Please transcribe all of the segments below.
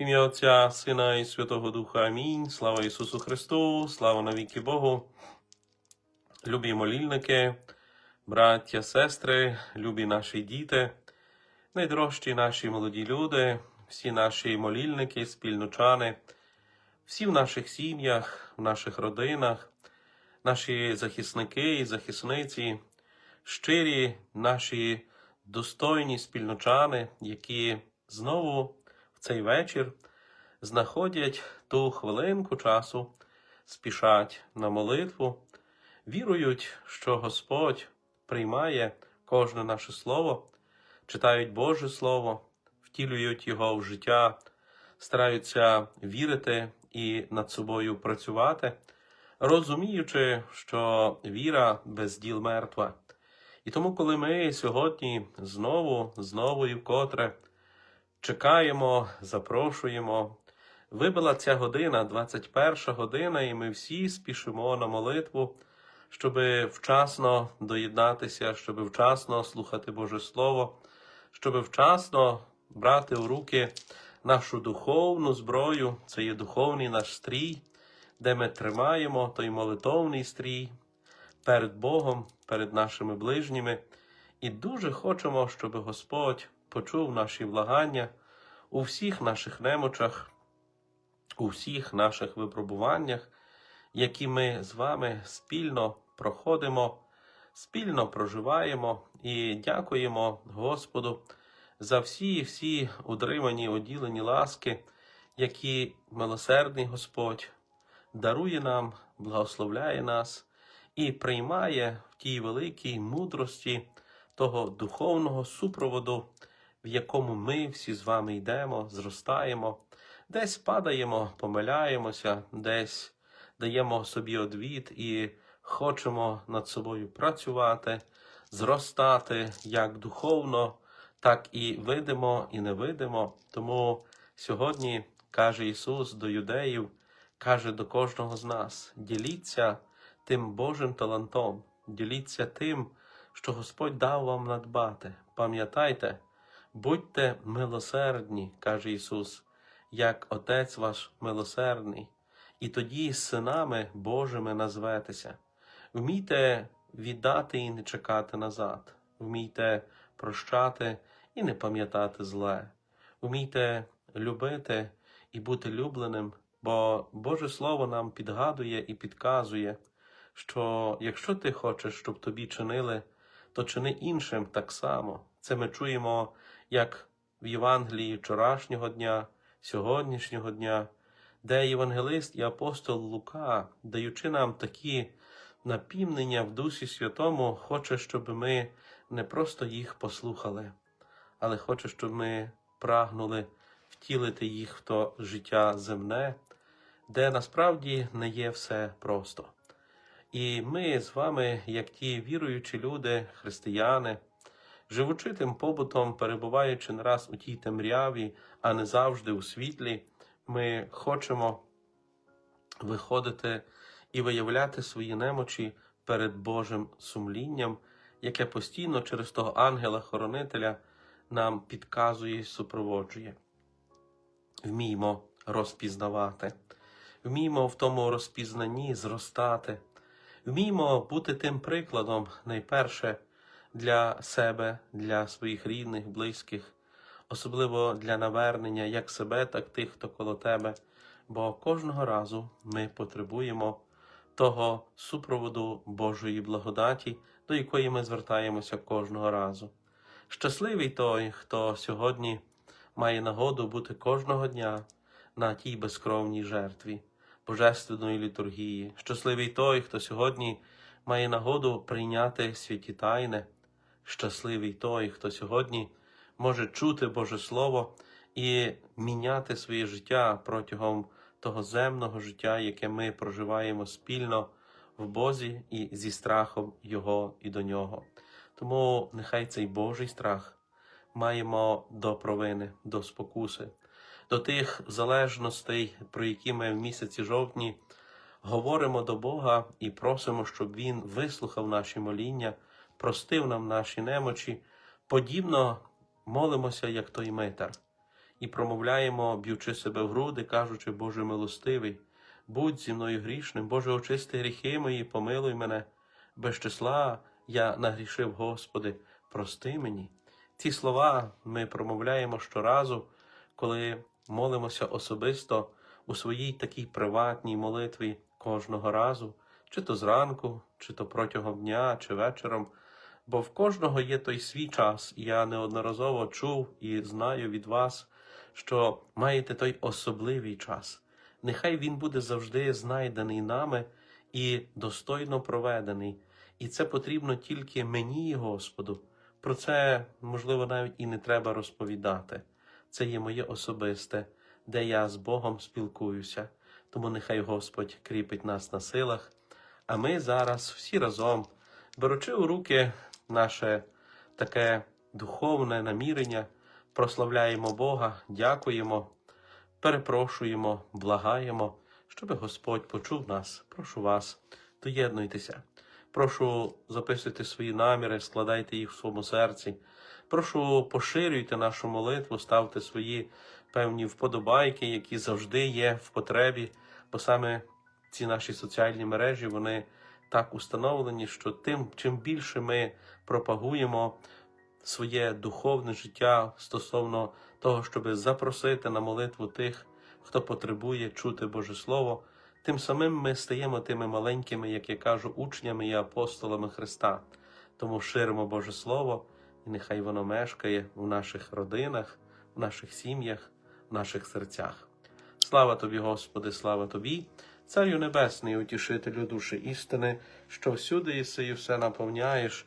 Ім'я Отця, Сина і Святого Духа. Амінь. Слава Ісусу Христу, слава навіки Богу. Любі молільники, браття, сестри, любі наші діти, найдорожчі наші молоді люди, всі наші молільники, спільночани, всі в наших сім'ях, в наших родинах, наші захисники і захисниці, щирі наші достойні спільночани, які знову в цей вечір знаходять ту хвилинку часу, спішать на молитву, вірують, що Господь приймає кожне наше слово, читають Боже Слово, втілюють його в життя, стараються вірити і над собою працювати, розуміючи, що віра без діл мертва. І тому, коли ми сьогодні знову, знову і вкотре чекаємо, запрошуємо, вибила ця година, 21 година, і ми всі спішимо на молитву, щоб вчасно доєднатися, щоб вчасно слухати Боже Слово, щоб вчасно брати в руки нашу духовну зброю, це є духовний наш стрій, де ми тримаємо той молитовний стрій перед Богом, перед нашими ближніми, і дуже хочемо, щоб Господь почув наші влагання у всіх наших немочах, у всіх наших випробуваннях, які ми з вами спільно проходимо, спільно проживаємо і дякуємо Господу за всі всі утримані, оділені ласки, які милосердний Господь дарує нам, благословляє нас і приймає в тій великій мудрості того духовного супроводу, в якому ми всі з вами йдемо, зростаємо, десь падаємо, помиляємося, десь даємо собі одвід і хочемо над собою працювати, зростати як духовно, так і видимо, і невидимо. Тому сьогодні каже Ісус до юдеїв, каже до кожного з нас: діліться тим Божим талантом, діліться тим, що Господь дав вам надбати. Пам'ятайте, будьте милосердні, каже Ісус, як Отець ваш милосердний, і тоді синами Божими назветеся. Вмійте віддати і не чекати назад, вмійте прощати і не пам'ятати зле, вмійте любити і бути любленим, бо Боже Слово нам підгадує і підказує, що якщо ти хочеш, щоб тобі чинили, то чини іншим так само. Це ми чуємо як в Євангелії вчорашнього дня, сьогоднішнього дня, де євангелист і апостол Лука, даючи нам такі напівнення в Дусі Святому, хоче, щоб ми не просто їх послухали, але хоче, щоб ми прагнули втілити їх в то життя земне, де насправді не є все просто. І ми з вами, як ті віруючі люди, християни, живучи тим побутом, перебуваючи не раз у тій темряві, а не завжди у світлі, ми хочемо виходити і виявляти свої немочі перед Божим сумлінням, яке постійно через того ангела-хоронителя нам підказує і супроводжує. Вміймо розпізнавати, вміймо в тому розпізнанні зростати, вміймо бути тим прикладом найперше для себе, для своїх рідних, близьких, особливо для навернення як себе, так тих, хто коло тебе. Бо кожного разу ми потребуємо того супроводу Божої благодаті, до якої ми звертаємося кожного разу. Щасливий той, хто сьогодні має нагоду бути кожного дня на тій безкровній жертві Божественної літургії. Щасливий той, хто сьогодні має нагоду прийняти святі тайни. Щасливий той, хто сьогодні може чути Боже Слово і міняти своє життя протягом того земного життя, яке ми проживаємо спільно в Бозі і зі страхом Його і до Нього. Тому нехай цей Божий страх маємо до провини, до спокуси, до тих залежностей, про які ми в місяці жовтні говоримо до Бога і просимо, щоб Він вислухав наші моління, простив нам наші немочі, подібно молимося, як той митар, і промовляємо, б'ючи себе в груди, кажучи, Боже милостивий, будь зі мною грішним, Боже, очисти гріхи мої, помилуй мене. Без числа я нагрішив, Господи, прости мені. Ці слова ми промовляємо щоразу, коли молимося особисто у своїй такій приватній молитві кожного разу, чи то зранку, чи то протягом дня, чи вечором. Бо в кожного є той свій час, і я неодноразово чув і знаю від вас, що маєте той особливий час. Нехай він буде завжди знайдений нами і достойно проведений. І це потрібно тільки мені, і Господу. Про це, можливо, навіть і не треба розповідати. Це є моє особисте, де я з Богом спілкуюся. Тому нехай Господь кріпить нас на силах. А ми зараз всі разом, беручи у руки наше таке духовне намірення, прославляємо Бога, дякуємо, перепрошуємо, благаємо, щоб Господь почув нас. Прошу вас, доєднуйтеся. Прошу записуйте свої наміри, складайте їх в своєму серці. Прошу поширюйте нашу молитву, ставте свої певні вподобайки, які завжди є в потребі, бо саме ці наші соціальні мережі вони так установлені, що тим, чим більше ми пропагуємо своє духовне життя стосовно того, щоб запросити на молитву тих, хто потребує чути Боже Слово, тим самим ми стаємо тими маленькими, як я кажу, учнями і апостолами Христа. Тому ширимо Боже Слово, і нехай воно мешкає в наших родинах, в наших сім'ях, в наших серцях. Слава тобі, Господи, слава тобі, Царю Небесний, утішителю душі істини, що всюди єси і все наповняєш,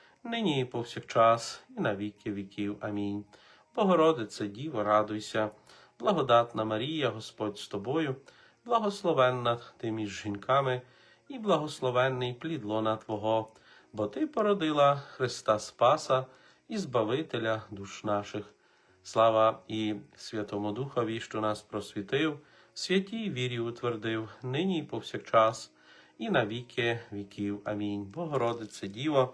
нині і повсякчас, і на віки віків. Амінь. Богородице, Діво, радуйся, благодатна Марія, Господь з тобою, благословенна ти між жінками, і благословенний плід лона Твого, бо Ти породила Христа Спаса і Збавителя душ наших. Слава і Святому Духові, що нас просвітив, святій вірі утвердив, нині і повсякчас, і на віки віків. Амінь. Богородице Діво,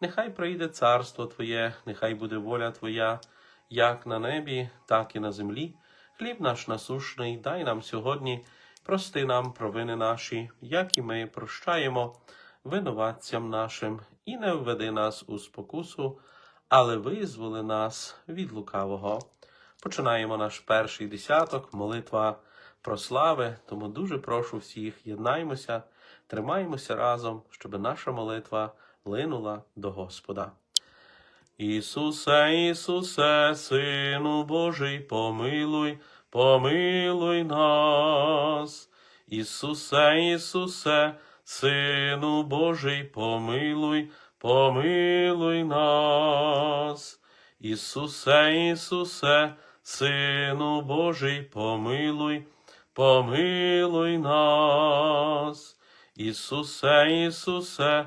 нехай прийде царство Твоє, нехай буде воля Твоя, як на небі, так і на землі. Хліб наш насушний, дай нам сьогодні, прости нам провини наші, як і ми прощаємо винуватцям нашим, і не введи нас у спокусу, але визволи нас від лукавого. Починаємо наш перший десяток, молитва про слави, тому дуже прошу всіх, єднаймося, тримаймося разом, щоб наша молитва линула до Господа. Ісусе, Ісусе, Сину Божий, помилуй, помилуй нас. Ісусе, Ісусе, Сину Божий, помилуй, помилуй нас. Ісусе, Ісусе, Сину Божий, помилуй, помилуй нас. Ісусе, Ісусе,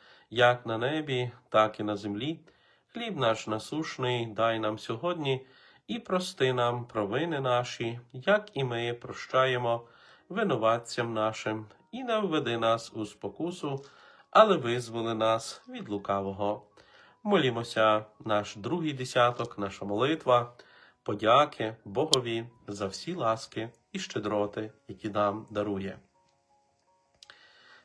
як на небі, так і на землі. Хліб наш насушний дай нам сьогодні і прости нам провини наші, як і ми прощаємо винуватцям нашим, і не введи нас у спокусу, але визволи нас від лукавого. Молімося, наш другий десяток, наша молитва, подяки Богові за всі ласки і щедроти, які нам дарує.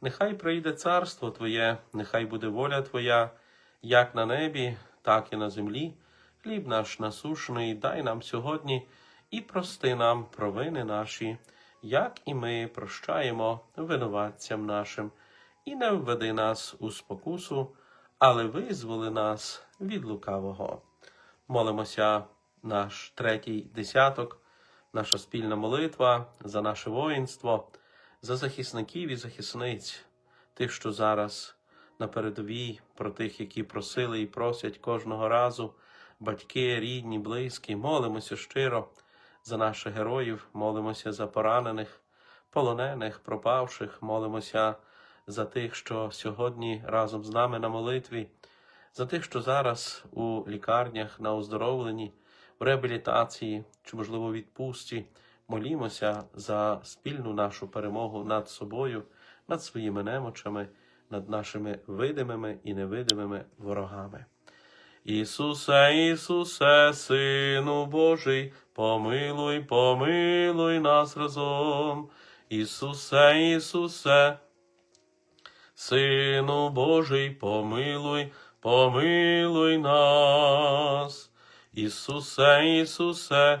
нехай прийде царство Твоє, нехай буде воля Твоя, як на небі, так і на землі. Хліб наш насушний дай нам сьогодні і прости нам провини наші, як і ми прощаємо винуватцям нашим, і не введи нас у спокусу, але визволи нас від лукавого. Молимося наш третій десяток, наша спільна молитва за наше воїнство, за захисників і захисниць, тих, що зараз на передовій, про тих, які просили і просять кожного разу, батьки, рідні, близькі, молимося щиро за наших героїв, молимося за поранених, полонених, пропавших, молимося за тих, що сьогодні разом з нами на молитві, за тих, що зараз у лікарнях на оздоровленні, в реабілітації чи, можливо, відпустці. Молімося за спільну нашу перемогу над собою, над своїми немочами, над нашими видимими і невидимими ворогами. Ісусе, Ісусе, Сину Божий, помилуй, помилуй нас разом. Ісусе, Ісусе, Сину Божий, помилуй, помилуй нас. Ісусе, Ісусе,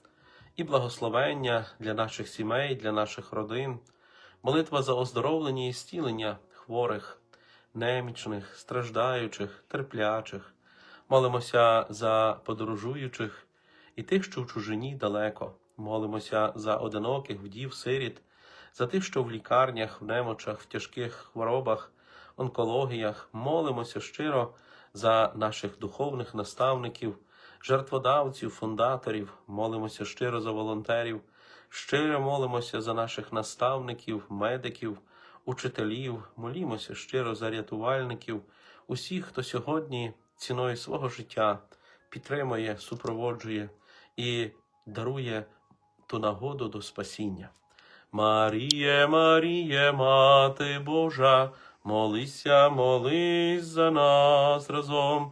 і благословення для наших сімей, для наших родин, молитва за оздоровлення і зцілення хворих, немічних, страждаючих, терплячих. Молимося за подорожуючих і тих, що в чужині далеко. Молимося за одиноких вдів, сиріт, за тих, що в лікарнях, в немочах, в тяжких хворобах, онкологіях. Молимося щиро за наших духовних наставників, жертводавців, фундаторів. Молимося щиро за волонтерів, щиро молимося за наших наставників, медиків, учителів. Молімося щиро за рятувальників, усіх, хто сьогодні ціною свого життя підтримує, супроводжує і дарує ту нагоду до спасіння. Маріє, Маріє, Мати Божа, молися, молись за нас разом.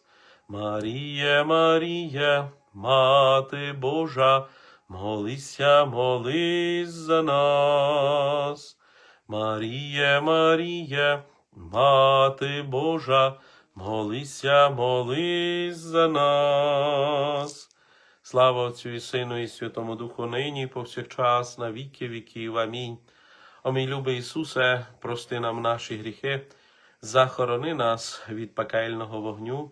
Маріє, Маріє, Мати Божа, молися, молись за нас. Маріє, Маріє, Мати Божа, молися, молись за нас. Слава Отцю і Сину, і Святому Духу, нині і повсякчас, на віки віків. Амінь. О мій любий Ісусе, прости нам наші гріхи, захорони нас від пекельного вогню,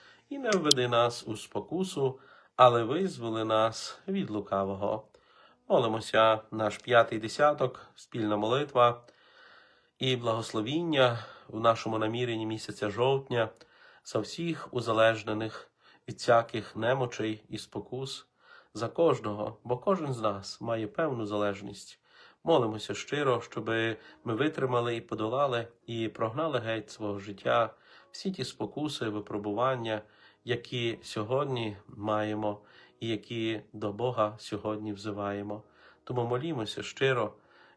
і не введи нас у спокусу, але визволи нас від лукавого. Молимося, наш п'ятий десяток, спільна молитва і благословіння в нашому наміренні місяця жовтня за всіх узалежнених від всяких немочей і спокус, за кожного, бо кожен з нас має певну залежність. Молимося щиро, щоб ми витримали і подолали, і прогнали геть свого життя всі ті спокуси, випробування, які сьогодні маємо, і які до Бога сьогодні взиваємо. Тому молімося щиро,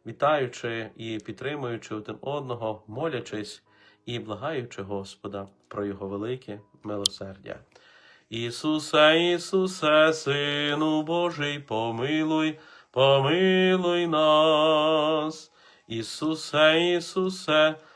вітаючи і підтримуючи один одного, молячись і благаючи Господа про Його велике милосердя. Ісусе, Ісусе, Сину Божий, помилуй, помилуй нас. Ісусе, Ісусе,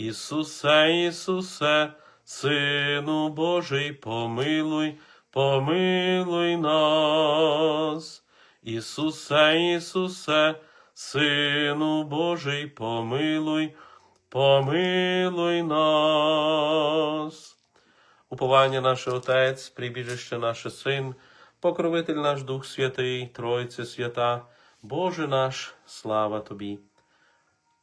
Ісусе, Ісусе, Сину Божий, помилуй, помилуй нас. Ісусе, Ісусе, Сину Божий, помилуй, помилуй нас. Уповання наше Отець, прибіжище наше Син, покровитель наш Дух Святий, Тройце свята, Боже наш, слава Тобі.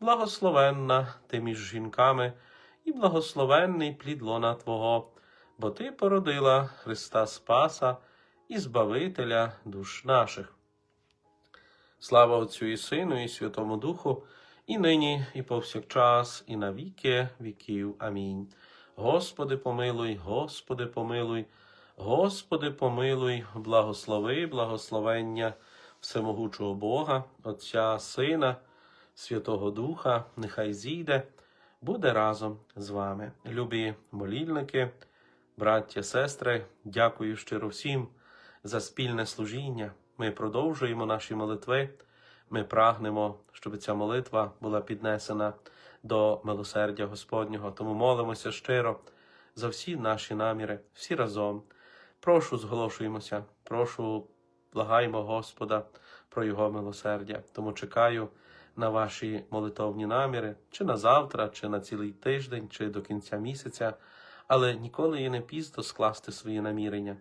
благословенна ти між жінками, і благословенний плід лона Твого, бо Ти породила Христа Спаса і Збавителя душ наших. Слава Отцю і Сину, і Святому Духу, і нині, і повсякчас, і на віки віків. Амінь. Господи, помилуй, Господи, помилуй, Господи, помилуй, благослови, благословення всемогучого Бога, Отця, Сина, Святого Духа, нехай зійде, буде разом з вами. Любі молільники, браття, сестри, дякую щиро всім за спільне служіння. Ми продовжуємо наші молитви. Ми прагнемо, щоб ця молитва була піднесена до милосердя Господнього. Тому молимося щиро за всі наші наміри, всі разом. Прошу, зголошуємося, прошу, благаємо Господа про Його милосердя. Тому чекаю на ваші молитовні наміри, чи на завтра, чи на цілий тиждень, чи до кінця місяця, але ніколи і не пізно скласти свої намірення.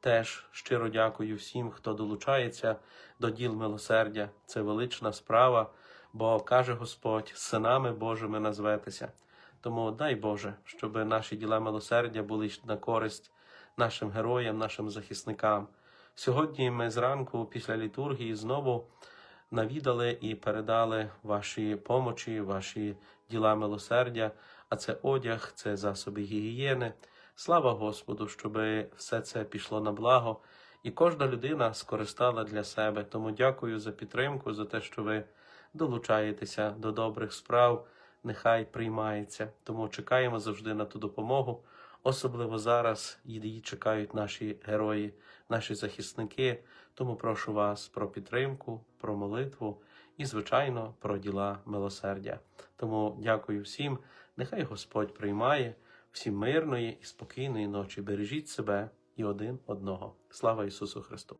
Теж щиро дякую всім, хто долучається до діл милосердя. Це велична справа, бо каже Господь, синами Божими назветеся. Тому дай Боже, щоб наші діла милосердя були на користь нашим героям, нашим захисникам. Сьогодні ми зранку після літургії знову навідали і передали ваші помочі, ваші діла милосердя, а це одяг, це засоби гігієни. Слава Господу, щоб все це пішло на благо, і кожна людина скористала для себе. Тому дякую за підтримку, за те, що ви долучаєтеся до добрих справ. Нехай приймається. Тому чекаємо завжди на ту допомогу. Особливо зараз її чекають наші герої, наші захисники. Тому прошу вас про підтримку, про молитву і, звичайно, про діла милосердя. Тому дякую всім. Нехай Господь приймає всім мирної і спокійної ночі. Бережіть себе і один одного. Слава Ісусу Христу!